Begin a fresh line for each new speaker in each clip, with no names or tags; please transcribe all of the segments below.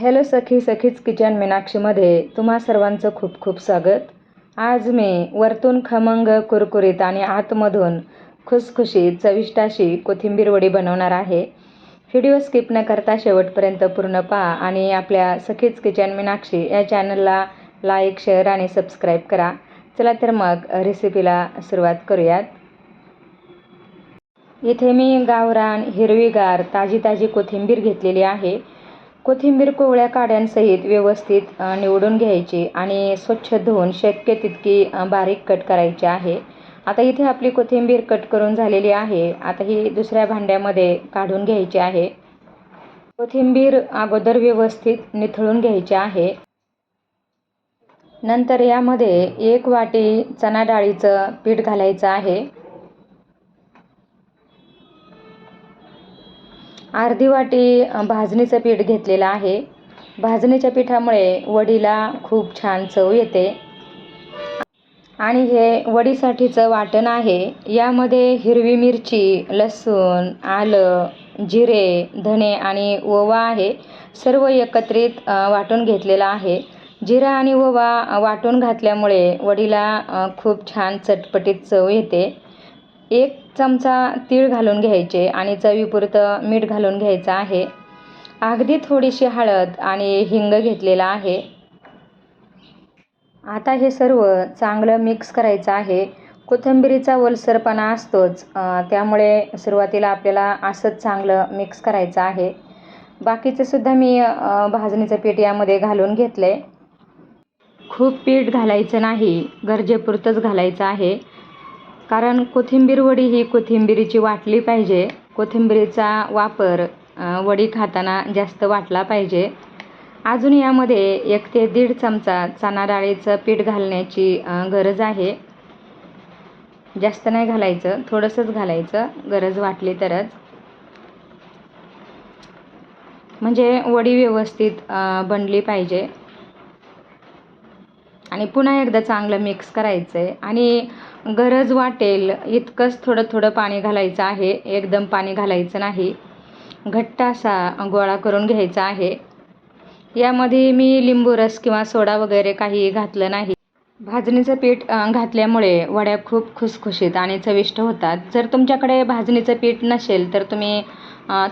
Hello सखी सखीच kitchen मीनाक्षीमध्ये तुम्हा सर्वांचं खूप खूप स्वागत. आज मी वरतून खमंग कुरकुरीत आणि आतमधून खुसखुशीत चविष्ट अशी कोथिंबीर वडी बनवणार आहे. व्हिडिओ स्किप न करता शेवटपर्यंत पूर्ण पहा आणि आपल्या सखीच किचन मीनाक्षी या चॅनलला लाईक शेअर आणि सबस्क्राईब करा. चला तर मग रेसिपीला सुरुवात करूयात. इथे मी गावरान हिरवीगार ताजी ताजी कोथिंबीर घेतलेली आहे. कोथिंबीर कोवळ्या काड्यांसहित व्यवस्थित निवडून घ्यायची आणि स्वच्छ धुवून शक्य तितकी बारीक कट करायची आहे. आता इथे आपली कोथिंबीर कट करून झालेली आहे. आता ही दुसऱ्या भांड्यामध्ये काढून घ्यायची आहे. कोथिंबीर अगोदर व्यवस्थित निथळून घ्यायची आहे. नंतर यामध्ये एक वाटी चणा डाळीचं पीठ घालायचं आहे. अर्धी वाटी भाजणीचं पीठ घेतलेलं आहे. भाजणीच्या पिठामुळे वडीला खूप छान चव येते. आणि हे वडीसाठीचं वाटण आहे. यामध्ये हिरवी मिरची लसूण आलं जिरे धणे आणि ओवा आहे. सर्व एकत्रित वाटून घेतलेलं आहे. जिरा आणि ओवा वाटून घातल्यामुळे वडीला खूप छान चटपटीत चव येते. एक चमचा तीळ घालून घ्यायचे आणि चवीपुरतं मीठ घालून घ्यायचं आहे. अगदी थोडीशी हळद आणि हिंग घेतलेला आहे. आता हे सर्व चांगलं मिक्स करायचं आहे. कोथिंबिरीचा ओलसरपणा असतोच त्यामुळे सुरुवातीला आपल्याला असंच चांगलं मिक्स करायचं आहे. बाकीचं सुद्धा मी भाजणीचं पीठ यामध्ये घालून घेतलं आहे खूप पीठ घालायचं नाही गरजेपुरतंच घालायचं आहे. कारण कोथिंबीर वडी ही कोथिंबीरीची वाटली पाहिजे. कोथिंबीरीचा वापर वडी खाताना जास्त वाटला पाहिजे. अजून यामध्ये एक ते दीड चमचा चणा डाळीचं पीठ घालण्याची गरज आहे. जास्त नाही घालायचं थोडंसंच घालायचं गरज वाटली तरच. म्हणजे वडी व्यवस्थित बनली पाहिजे. आणि पुन्हा एकदा चांगलं मिक्स करायचं आहे आणि गरज वाटेल इतकंच थोडं थोडं पाणी घालायचं आहे. एकदम पाणी घालायचं नाही. घट्ट असा गोळा करून घ्यायचा आहे. यामध्ये मी लिंबू रस किंवा सोडा वगैरे काही घातलं नाही. भाजणीचं पीठ घातल्यामुळे वड्या खूप खुसखुशीत आणि चविष्ट होतात. जर तुमच्याकडे भाजणीचं पीठ नसेल तर तुम्ही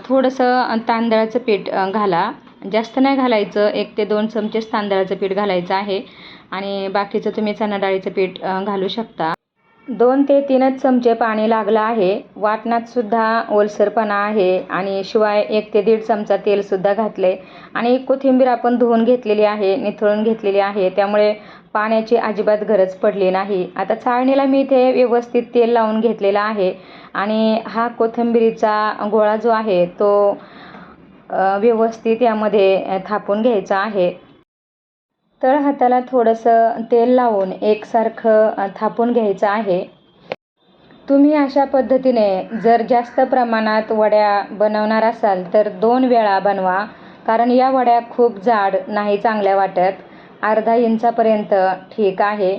थोडंसं तांदळाचं पीठ घाला. जास्त नाही घालायचं. एक ते दोन चमचेच तांदळाचं पीठ घालायचं आहे. आणि बाकीचं तुम्ही चणा डाळीचं पीठ घालू शकता. दोन ते तीनच चमचे पाणी लागलं आहे. वाटणातसुद्धा ओलसरपणा आहे. आणि शिवाय एक ते दीड चमचा तेलसुद्धा घातले आणि कोथिंबीर आपण धुवून घेतलेली आहे निथळून घेतलेली आहे. त्यामुळे पाण्याची अजिबात गरज पडली नाही. आता चाळणीला मी इथे व्यवस्थित तेल लावून घेतलेलं आहे. आणि हा कोथिंबीरीचा गोळा जो आहे तो व्यवस्थित यामध्ये थापून घ्यायचा आहे. तळ हाताला थोडंसं तेल लावून एकसारखं थापून घ्यायचं आहे. तुम्ही अशा पद्धतीने जर जास्त प्रमाणात वड्या बनवणार असाल तर दोन वेळा बनवा कारण या वड्या खूप जाड नाही चांगल्या वाटत. अर्धा इंचापर्यंत ठीक आहे.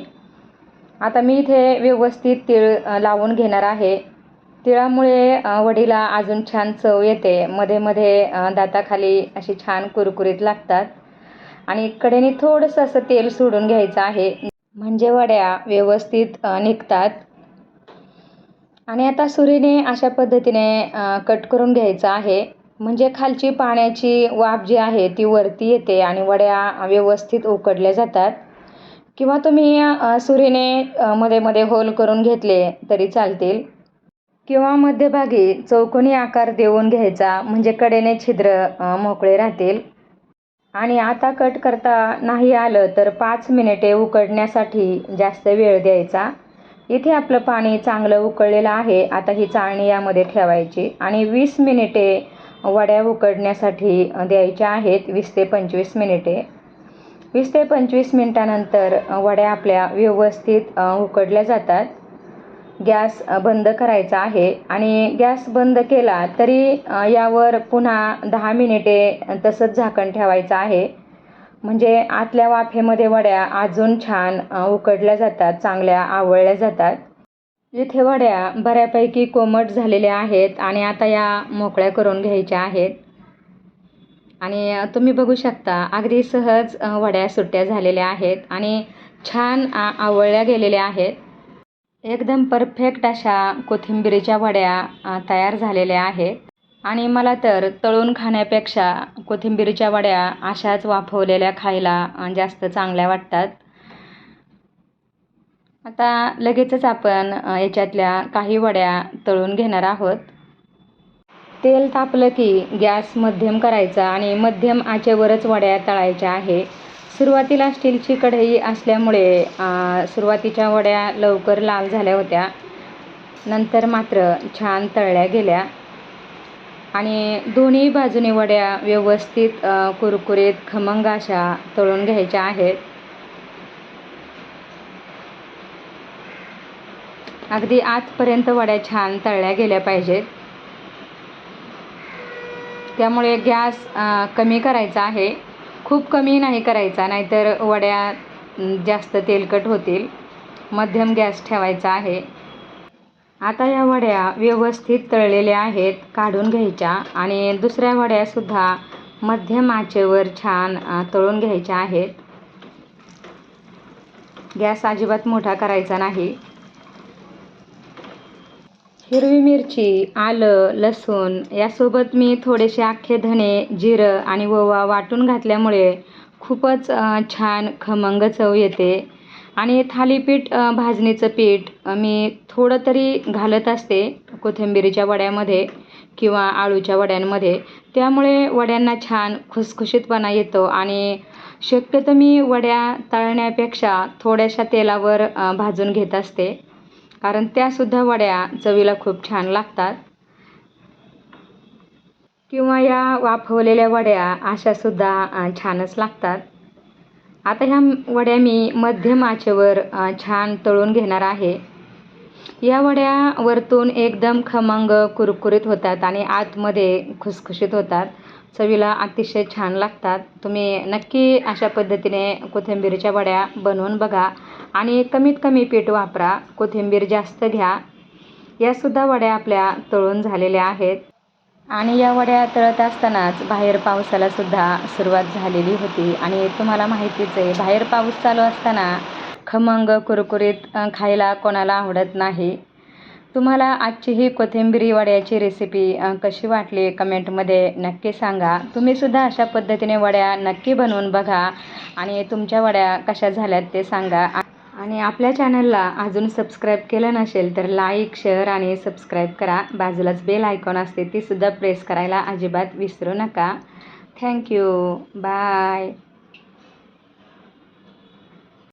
आता मी इथे व्यवस्थित तीळ लावून घेणार आहे. तिळामुळे वडीला अजून छान चव येते. मध्ये मध्ये दाताखाली अशी छान कुरकुरीत लागतात. आणि कडेने थोडंसं असं तेल सोडून घ्यायचं आहे. म्हणजे वड्या व्यवस्थित निघतात. आणि आता सुरीने अशा पद्धतीने कट करून घ्यायचं आहे. म्हणजे खालची पाण्याची वाफ जी आहे ती वरती येते आणि वड्या व्यवस्थित उकडल्या जातात. किंवा तुम्ही सुरीने मध्ये मध्ये होल करून घेतले तरी चालतील. किंवा मध्यभागी चौकोनी आकार देऊन घ्यायचा म्हणजे कडेने छिद्र मोकळे राहतील. आणि आता कट करता नाही आलं तर पाच मिनिटे उकडण्यासाठी जास्त वेळ द्यायचा. इथे आपलं पाणी चांगलं उकळलेलं आहे आता ही चाळणी यामध्ये ठेवायची. आणि वीस मिनिटे वड्या उकडण्यासाठी द्यायच्या आहेत वीस ते पंचवीस मिनिटे. वीस ते पंचवीस मिनटानंतर वड्या आपल्या व्यवस्थित उकडल्या जातात. गॅस बंद करायचा आहे. आणि गॅस बंद केला तरी यावर पुन्हा दहा मिनिटे तसंच झाकण ठेवायचं आहे. म्हणजे आतल्या वाफेमध्ये वड्या अजून छान उकडल्या जातात चांगल्या आवळल्या जातात. इथे वड्या बऱ्यापैकी कोमट झालेल्या आहेत आणि आता या मोकळ्या करून घ्यायच्या आहेत. आणि तुम्ही बघू शकता अगदी सहज वड्या सुट्ट्या झालेल्या आहेत आणि छान आ आवळल्या गेलेल्या आहेत. एकदम परफेक्ट अशा कोथिंबिरीच्या वड्या तयार झालेल्या आहेत. आणि मला तर तळून खाण्यापेक्षा कोथिंबिरीच्या वड्या अशाच वाफवलेल्या खायला जास्त चांगल्या वाटतात. आता लगेचच आपण याच्यातल्या काही वड्या तळून घेणार आहोत. तेल तापलं की गॅस मध्यम करायचा आणि मध्यम आचेवरच वड्या तळायच्या आहे. सुरुवातीला स्टीलची कढई असल्यामुळे सुरुवातीच्या वड्या लवकर लाल झाल्या होत्या. नंतर मात्र छान तळल्या गेल्या. आणि दोन्ही बाजूने वड्या व्यवस्थित कुरकुरीत खमंग अशा तळून घ्यायच्या आहेत. अगदी आतपर्यंत वड्या छान तळल्या गेल्या पाहिजेत. त्यामुळे गॅस कमी करायचा आहे. खूप कमी नाही करायचा नाहीतर वड्या जास्त तेलकट होतील. मध्यम गॅस ठेवायचा आहे. आता या वड्या व्यवस्थित तळलेल्या आहेत काढून घ्यायच्या आणि दुसऱ्या वड्यासुद्धा मध्यम आचेवर छान तळून घ्यायच्या आहेत. गॅस अजिबात मोठा करायचा नाही. हिरवी मिरची आलं लसूण यासोबत मी थोडेसे अख्खे धणे जिरं आणि ओवा वाटून घातल्यामुळे खूपच छान खमंग चव येते. आणि थालीपीठ भाजणीचं पीठ मी थोडं तरी घालत असते कोथिंबिरीच्या वड्यामध्ये किंवा आळूच्या वड्यांमध्ये. त्यामुळे वड्यांना छान खुसखुशीतपणा येतो आणि शक्यतो मी वड्या तळण्यापेक्षा थोड्याशा तेलावर भाजून घेत असते. कारण त्यासुद्धा वड्या चवीला खूप छान लागतात. किंवा या वाफवलेल्या वड्या अशासुद्धा छानच लागतात. आता ह्या वड्या मी मध्यम आचेवर छान तळून घेणार आहे. या वड्या वरतून एकदम खमंग कुरकुरीत होतात आणि आतमध्ये खुसखुशीत होतात. चवीला अतिशय छान लागतात. तुम्ही नक्की अशा पद्धतीने कोथिंबीरच्या वड्या बनवून बघा. आणि कमीत कमी पीठ वापरा. कोथिंबीर जास्त घ्या. यासुद्धा वड्या आपल्या तळून झालेल्या आहेत. आणि या वड्या तळत असतानाच बाहेर पावसाला सुद्धा सुरुवात झालेली होती. आणि तुम्हाला माहितीच आहे बाहेर पाऊस चालू असताना खमंग कुरकुरीत खायला कोणाला आवडत नाही. तुम्हाला आजची ही कोथिंबिरी वड्याची रेसिपी कशी वाटली कमेंटमध्ये नक्की सांगा. तुम्हीसुद्धा अशा पद्धतीने वड्या नक्की बनवून बघा आणि तुमच्या वड्या कशा झाल्यात ते सांगा. आणि आपल्या चॅनलला अजून सबस्क्राईब केलं नसेल तर लाईक शेअर आणि सबस्क्राईब करा. बाजूलाच बेल आयकॉन असते तीसुद्धा प्रेस करायला अजिबात विसरू नका. Thank you bye